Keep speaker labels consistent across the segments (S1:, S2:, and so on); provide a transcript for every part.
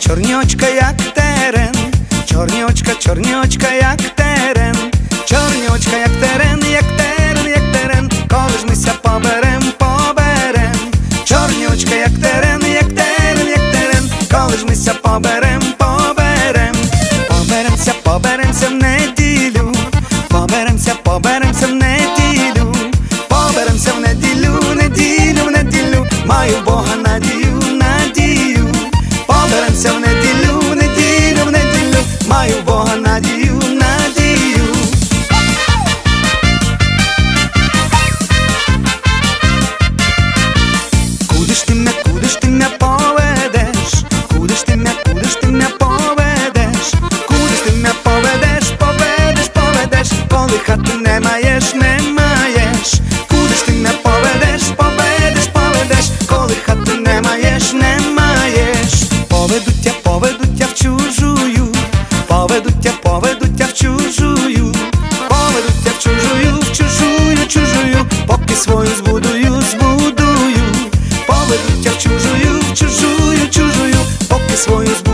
S1: чорньочка, як терен, чорньочка, чорньочка, як терен, чорньочка, як терен, як терен, як терен, коли ж мися поберем, поберем, чорньочка, як терен, як терен, як терен, коли ж мися поберем. тобою збудую, збудую, повернуття чужую, чужую, чужую, поки свою збудую.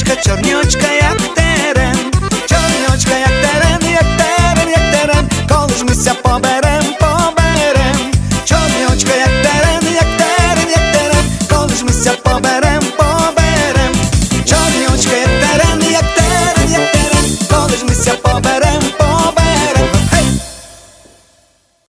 S1: Чорнючка, чорнючка, як терен, чорнючка, як терен, як терен, як терен, коли ж мися побере.